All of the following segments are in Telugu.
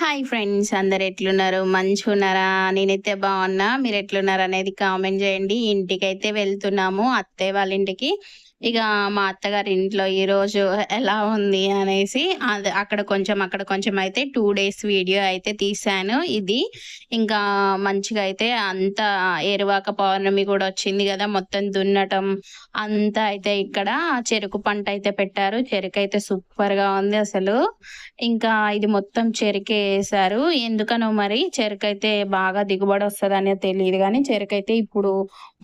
హాయ్ ఫ్రెండ్స్ అందరు ఎట్లున్నారు? మంచిగా ఉన్నారా నేనైతే బాగున్నా. మీరు ఎట్లున్నారు అనేది కామెంట్ చేయండి. ఇంటికైతే వెళ్తున్నాము అత్తయ్య వాళ్ళ ఇంటికి. ఇక మా అత్తగారి ఇంట్లో ఈరోజు ఎలా ఉంది అనేసి అది అక్కడ కొంచెం అక్కడ కొంచెం అయితే టూ డేస్ వీడియో అయితే తీసాను ఇది. ఇంకా మంచిగా అయితే అంత ఏరువాక పౌర్ణమి కూడా వచ్చింది కదా మొత్తం దున్నటం అంతా అయితే ఇక్కడ చెరుకు పంట అయితే పెట్టారు. చెరుకు అయితే సూపర్గా ఉంది అసలు. ఇంకా ఇది మొత్తం చెరుకే వేసారు ఎందుకనో మరి చెరుకు అయితే బాగా దిగుబడి వస్తుంది అనేది తెలియదు కానీ చెరుకు అయితే ఇప్పుడు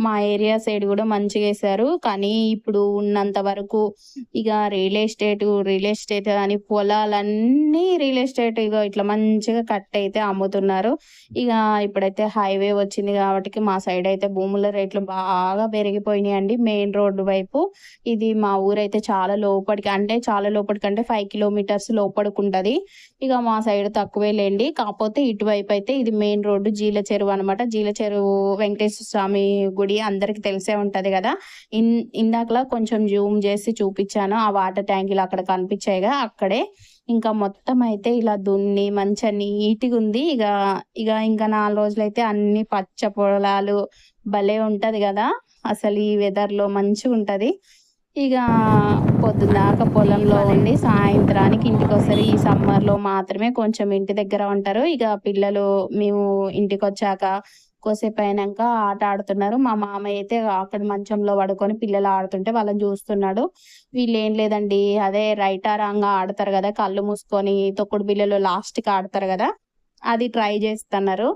మా ఏరియా సైడ్ కూడా మంచిగా వేసారు కానీ ఇప్పుడు ఉన్నంత వరకు ఇక రియల్ ఎస్టేట్ రియల్ ఎస్టేట్ అని పొలాలన్నీ రియల్ ఎస్టేట్ ఇక ఇట్లా మంచిగా కట్ అయితే అమ్ముతున్నారు. ఇక ఇప్పుడైతే హైవే వచ్చింది కాబట్టి మా సైడ్ అయితే భూముల రేట్లు బాగా పెరిగిపోయినాయి అండి మెయిన్ రోడ్డు వైపు. ఇది మా ఊరైతే చాలా లోపలికి అంటే చాలా లోపలికి అంటే ఫైవ్ కిలోమీటర్స్ లోపలికి ఉంటది ఇక మా సైడ్ తక్కువే లేండి. కాకపోతే ఇటువైపు అయితే ఇది మెయిన్ రోడ్డు జీల చెరువు అనమాట జీల చెరువు వెంకటేశ్వర స్వామి గుడి అందరికి తెలిసే ఉంటది కదా. ఇన్ ఇందాకలా కొంచెం జూమ్ చేసి చూపించాను ఆ వాటర్ ట్యాంకులు అక్కడ కనిపించాయిగా అక్కడే. ఇంకా మొత్తం అయితే ఇలా దున్ని మంచిగా నీట్గా ఉంది. ఇక ఇక ఇంకా నాలుగు రోజులైతే అన్ని పచ్చ పొలాలు భలే ఉంటది కదా. అసలు ఈ వెదర్లో మంచిగా ఉంటది. ఇక పొద్దున్నాక పొలంలో ఉండి సాయంత్రానికి ఇంటికి వస్తారు ఈ సమ్మర్లో మాత్రమే కొంచెం ఇంటి దగ్గర ఉంటారు. ఇక పిల్లలు మేము ఇంటికి వచ్చాక ఎక్కువసేపు అయినాక ఆట ఆడుతున్నారు. మా మామయ్య అయితే అక్కడ మంచంలో పడుకొని పిల్లలు ఆడుతుంటే వాళ్ళని చూస్తున్నాడు. వీళ్ళు ఏం లేదండి అదే రైటా రాంగా ఆడతారు కదా కళ్ళు మూసుకొని తొక్కుడు పిల్లలు లాస్ట్కి ఆడతారు కదా అది ట్రై చేస్తున్నారు.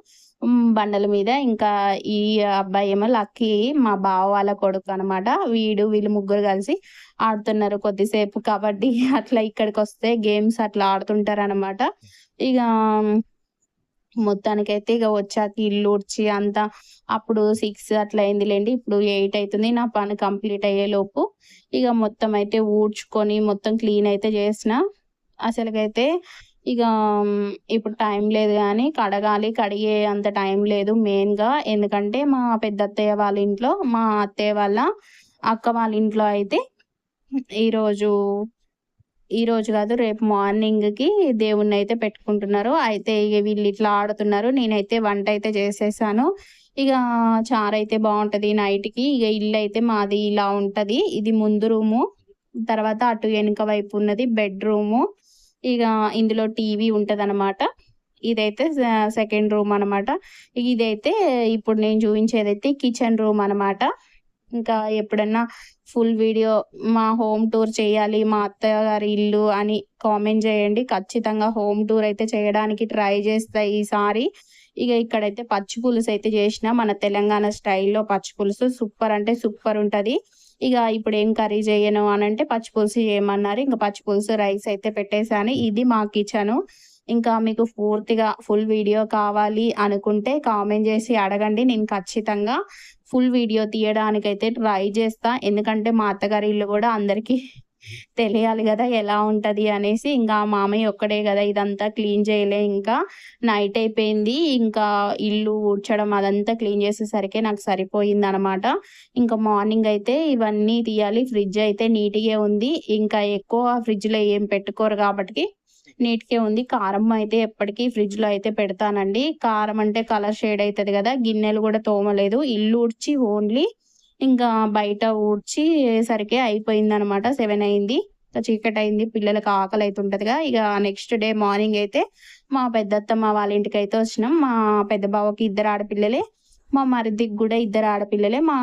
బండల మీద ఇంకా ఈ అబ్బాయి ఏమో లక్కీ మా బావ వాళ్ళ కొడుకు అనమాట వీడు వీళ్ళు ముగ్గురు కలిసి ఆడుతున్నారు కొద్దిసేపు కబడ్డీ అట్లా ఇక్కడికి వస్తే గేమ్స్ అట్లా ఆడుతుంటారు అనమాట ఇక మొత్తానికైతే ఇక వచ్చాక ఇల్లు ఉడ్చి అంతా అప్పుడు సిక్స్ అట్లా అయింది లేండి ఇప్పుడు ఎయిట్ అవుతుంది నా పని కంప్లీట్ అయ్యేలోపు ఇక మొత్తం అయితే ఊడ్చుకొని మొత్తం క్లీన్ అయితే చేసిన. అసలుకైతే ఇక ఇప్పుడు టైం లేదు కానీ కడగాలి. కడిగే అంత టైం లేదు మెయిన్గా. ఎందుకంటే మా పెద్ద అత్తయ్య వాళ్ళ ఇంట్లో మా అత్తయ్య వాళ్ళ అక్క వాళ్ళ ఇంట్లో అయితే ఈరోజు ఈ రోజు కాదు రేపు మార్నింగ్కి దేవుణ్ణి అయితే పెట్టుకుంటున్నారు. అయితే ఇక వీళ్ళు ఇట్లా ఆడుతున్నారు. నేనైతే వంట అయితే చేసేసాను. ఇక చారు అయితే బాగుంటది నైట్కి ఇక ఇల్లు అయితే మాది ఇలా ఉంటది. ఇది ముందు రూము తర్వాత అటు వెనుక వైపు ఉన్నది బెడ్రూము. ఇక ఇందులో టీవీ ఉంటది అనమాట ఇదైతే సెకండ్ రూమ్ అనమాట ఇదైతే ఇప్పుడు నేను చూపించేదైతే కిచెన్ రూమ్ అనమాట ఇంకా ఎప్పుడన్నా ఫుల్ వీడియో మా హోమ్ టూర్ చేయాలి మా అత్తయ్య గారి ఇల్లు అని కామెంట్ చేయండి. ఖచ్చితంగా హోమ్ టూర్ అయితే చేయడానికి ట్రై చేస్తా ఈసారి. ఇక ఇక్కడైతే పచ్చి పులుసు అయితే చేసిన మన తెలంగాణ స్టైల్లో పచ్చి పులుసు సూపర్ అంటే సూపర్ ఉంటుంది. ఇక ఇప్పుడు ఏం కర్రీ చేయను అని అంటే పచ్చి పులుసు చేయమన్నారు. ఇంకా పచ్చి పులుసు రైస్ అయితే పెట్టేశాను. ఇది మా కిచెను ఇంకా మీకు పూర్తిగా ఫుల్ వీడియో కావాలి అనుకుంటే కామెంట్ చేసి అడగండి. నేను ఖచ్చితంగా ఫుల్ వీడియో తీయడానికైతే ట్రై చేస్తా. ఎందుకంటే మా అత్తగారి ఇల్లు కూడా అందరికీ తెలియాలి కదా ఎలా ఉంటది అనేసి. ఇంకా మామయ్య ఒక్కడే కదా ఇదంతా క్లీన్ చేయలే. ఇంకా నైట్ అయిపోయింది. ఇంకా ఇల్లు ఊడ్చడం అదంతా క్లీన్ చేసేసరికి నాకు సరిపోయింది అనమాట ఇంకా మార్నింగ్ అయితే ఇవన్నీ తీయాలి. ఫ్రిడ్జ్ అయితే నీట్గా ఉంది. ఇంకా ఎక్కువ ఫ్రిడ్జ్లో ఏం పెట్టుకోరు కాబట్టి నీట్గా ఉంది. కారం అయితే ఎప్పటికీ ఫ్రిడ్జ్లో అయితే పెడతానండి. కారం అంటే కలర్ షేడ్ అవుతుంది కదా గిన్నెలు కూడా తోమలేదు. ఇల్లు ఊడ్చి ఓన్లీ ఇంకా బయట ఊడ్చి సరికి అయిపోయింది అనమాట సెవెన్ అయింది. ఇంకా చీకటి అయింది. పిల్లలకి ఆకలి అవుతుంటదిగా ఇక నెక్స్ట్ డే మార్నింగ్ అయితే మా పెద్దత్తమ్మ వాళ్ళ ఇంటికి అయితే వచ్చినాం. మా పెద్ద బావకి ఇద్దరు ఆడపిల్లలే. మా మరిదికి కూడా ఇద్దరు ఆడపిల్లలే. మా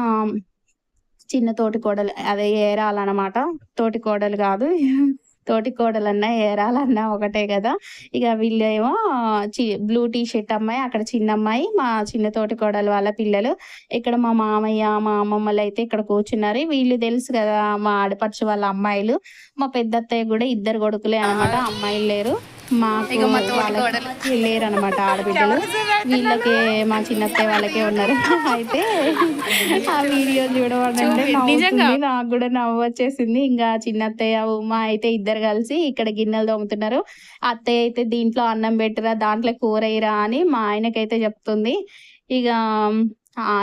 చిన్న తోటి కోడలు అదే ఏరాలన్నమాట తోటి కోడలు కాదు. తోటి కోడలన్నా ఏరాలన్నా ఒకటే కదా. ఇక వీళ్ళేమో బ్లూ టీ షర్ట్ అమ్మాయి అక్కడ చిన్న అమ్మాయి మా చిన్న తోటి కోడలు వాళ్ళ పిల్లలు. ఇక్కడ మా మామయ్య మా అమ్మమ్మలు అయితే ఇక్కడ కూర్చున్నారు. వీళ్ళు తెలుసు కదా మా ఆడపడుచు వాళ్ళ అమ్మాయిలు. మా పెద్ద అత్తయ్య కూడా ఇద్దరు కొడుకులే అనమాట అమ్మాయిలు లేరు. మాకు వాళ్ళకి లేరు అనమాట ఆడబిడ్డలు. వీళ్ళకి మా చిన్నత్తయ్య వాళ్ళకే ఉన్నారు. అయితే ఆ వీడియో చూడమంటే నాకు కూడా నవ్వు వచ్చేసింది. ఇంకా చిన్నత్తయ్య ఉమా అయితే ఇద్దరు కలిసి ఇక్కడ గిన్నెలు తోముతున్నారు. అత్తయ్య అయితే దీంట్లో అన్నం పెట్టరా దాంట్లో కూర వేయరా అని మా ఆయనకైతే చెప్తుంది. ఇక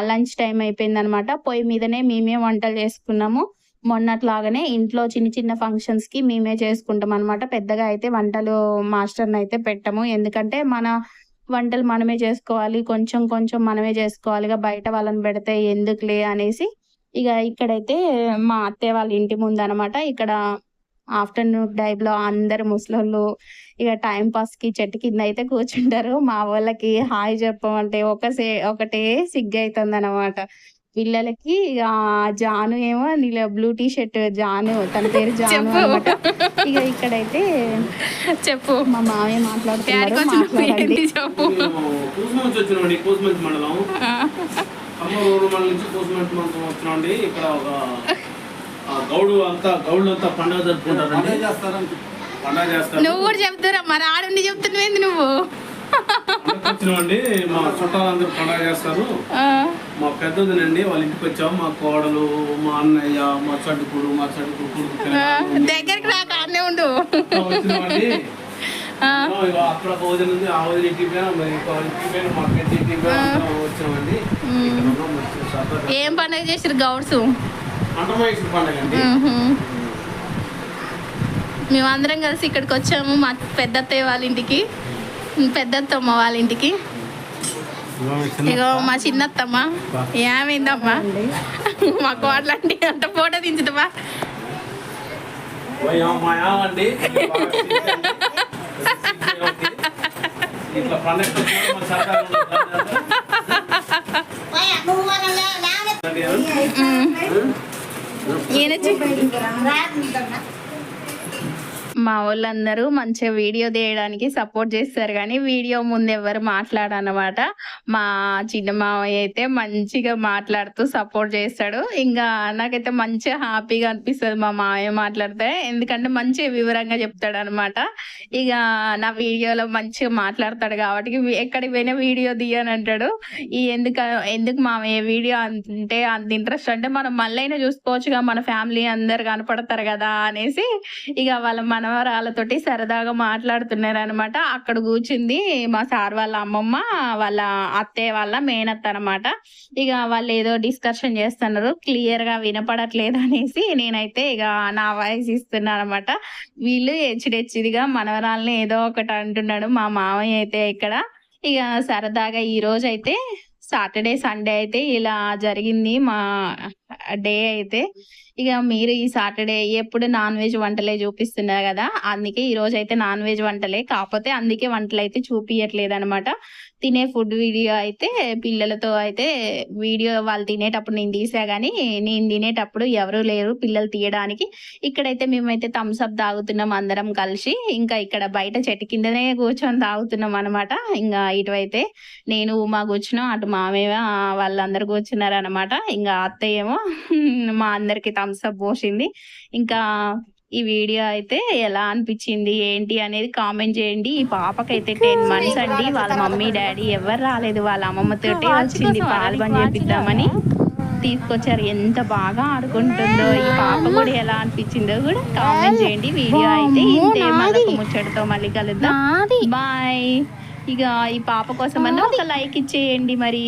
లంచ్ టైం అయిపోయింది అనమాట పొయ్యి మీదనే మేమే వంటలు చేసుకున్నాము. మొన్నట్లాగానే ఇంట్లో చిన్న చిన్న ఫంక్షన్స్కి మేమే చేసుకుంటాం అనమాట పెద్దగా అయితే వంటలు మాస్టర్ని అయితే పెట్టము. ఎందుకంటే మన వంటలు మనమే చేసుకోవాలి. కొంచెం కొంచెం మనమే చేసుకోవాలి ఇక బయట వాళ్ళని పెడితే ఎందుకులే అనేసి ఇక ఇక్కడైతే మా అత్తయ్య వాళ్ళ ఇంటి ముందు అనమాట ఇక్కడ ఆఫ్టర్నూన్ టైంలో అందరు ముసలోళ్ళు ఇక టైం పాస్కి చెట్టు కింద అయితే కూర్చుంటారు. మా వాళ్ళకి హాయ్ చెప్పమంటే ఒక సే ఒకటే సిగ్గు అవుతుంది అనమాట పిల్లలకి ఆ జాను ఏమో నీళ్ళ బ్లూ టీ షర్ట్ జాను తన పేరు జాను. అనమాట. ఇక ఇక్కడైతే చెప్పు. మా మామయ్య మాట్లాడుతున్నారు మాట్లాడండి. చెప్పు? ఇక్కడ గౌడు అంతా అంతా పండుగ పండుగ చేస్తారు. నువ్వు కూడా చెప్తారా? మరి ఆడుండి చెప్తున్నావేంది నువ్వు? పండగకి వచ్చినామండి మా చుట్టాలందరూ పండుగ చేస్తారు. మా పెద్దదినండి వాళ్ళ ఇంటికి వచ్చాము మా కోడలు మా అన్నయ్య మా చడుకుడు మా చడుకు కొడుకు ఆ, పిల్లలు దగ్గరికి రాక ఆడనే ఉండు. అక్కడ వదిన ఉంది. ఆ వదిన ఇంటికి పోయినా మరి ఇంకో ఇంటికి పోయినా మా పెద్ద ఇంటికి పోయినా అంతా వచ్చినామండి. ఇక్కడ ఉన్నాం మంచిగా సరదాగా. ఏం పండుగ చేసారు గౌడ్స్? పండుగ అండి. మేమందరం కలిసి ఇక్కడికి వచ్చాము మా పెద్దత్తయ్య వాళ్ళ ఇంటికి. పెద్దత్తమ్మ వాళ్ళ ఇంటికి. ఇగో మా చిన్నత్తమ్మ. ఏమైందమ్మా? మా కోడలండి అంత ఫోటో దించుతావా? ఓయ్ మా యావండి ఇట్లా పండగ వచ్చినా మా సరదాగా ఉంటుంది. ఈయన చి- మా వాళ్ళందరూ మంచిగా వీడియో తీయడానికి సపోర్ట్ చేస్తారు కానీ వీడియో ముందు ఎవరు మాట్లాడనమాట. మా చిన్న మామయ్య అయితే మంచిగా మాట్లాడుతూ సపోర్ట్ చేస్తాడు. ఇంకా నాకైతే మంచిగా హ్యాపీగా అనిపిస్తుంది మా మామయ్య మాట్లాడితే. ఎందుకంటే మంచిగా వివరంగా చెప్తాడు అనమాట ఇక నా వీడియోలో మంచిగా మాట్లాడతాడు కాబట్టి ఎక్కడికి పోయినా వీడియో తీయని అంటాడు. ఈ ఎందుకు ఎందుకు మామయ్య వీడియో అంటే అంత ఇంట్రెస్ట్ అంటే మనం మళ్ళీ చూసుకోవచ్చుగా మన ఫ్యామిలీ అందరు కనపడతారు కదా అనేసి ఇక వాళ్ళ మనవరాలతోటి సరదాగా మాట్లాడుతున్నారనమాట అక్కడ కూర్చుంది మా సార్ వాళ్ళ అమ్మమ్మ వాళ్ళ అత్తయ్య వాళ్ళ మేనత్త అనమాట ఇక వాళ్ళు ఏదో డిస్కషన్ చేస్తున్నారు. క్లియర్గా వినపడట్లేదు అనేసి నేనైతే ఇక నా వాయిస్ ఇస్తున్నాను అనమాట వీళ్ళు హెచ్చిడెచ్చిదిగా మనవరాల్ని ఏదో ఒకటి అంటున్నాడు. మా మామయ్య అయితే ఇక్కడ. ఇక సరదాగా ఈ రోజు అయితే సాటర్డే సండే అయితే ఇలా జరిగింది మా డే అయితే ఇక మీరు ఈ సాటర్డే ఎప్పుడు నాన్ వెజ్ వంటలే చూపిస్తున్నారు కదా అందుకే ఈ రోజు అయితే నాన్ వెజ్ వంటలే. కాకపోతే అందుకే వంటలు అయితే చూపించట్లేదు అనమాట తినే ఫుడ్ వీడియో అయితే పిల్లలతో అయితే వీడియో వాళ్ళు తినేటప్పుడు నేను తీసా కానీ నేను తినేటప్పుడు ఎవరు లేరు పిల్లలు తీయడానికి. ఇక్కడైతే మేమైతే థమ్స్ అప్ తాగుతున్నాం అందరం కలిసి. ఇంకా ఇక్కడ బయట చెట్టు కిందనే కూర్చొని తాగుతున్నాం అనమాట ఇంకా ఇటువైతే నేను ఉమా కూర్చున్నాం అటు మామయ్య వాళ్ళందరూ కూర్చున్నారు అనమాట ఇంకా అత్తయ్యేమో మా అందరికి థమ్స్ అప్ పోసింది. ఇంకా ఈ వీడియో అయితే ఎలా అనిపించింది ఏంటి అనేది కామెంట్ చేయండి. ఈ పాపకైతే టెన్ మంత్స్ అండి. వాళ్ళ మమ్మీ డాడీ ఎవరు రాలేదు. వాళ్ళ అమ్మమ్మతోటే వచ్చింది. పాలు పని చేపిద్దామని తీసుకొచ్చారు. ఎంత బాగా ఆడుకుంటుందో ఈ పాప కూడా ఎలా అనిపించిందో కూడా కామెంట్ చేయండి. వీడియో అయితే ఇంతే. మరొక ముచ్చటతో మళ్ళీ కలుద్దాం. బాయ్ ఇక ఈ పాప కోసం అన్న ఒక లైక్ ఇచ్చేయండి మరి.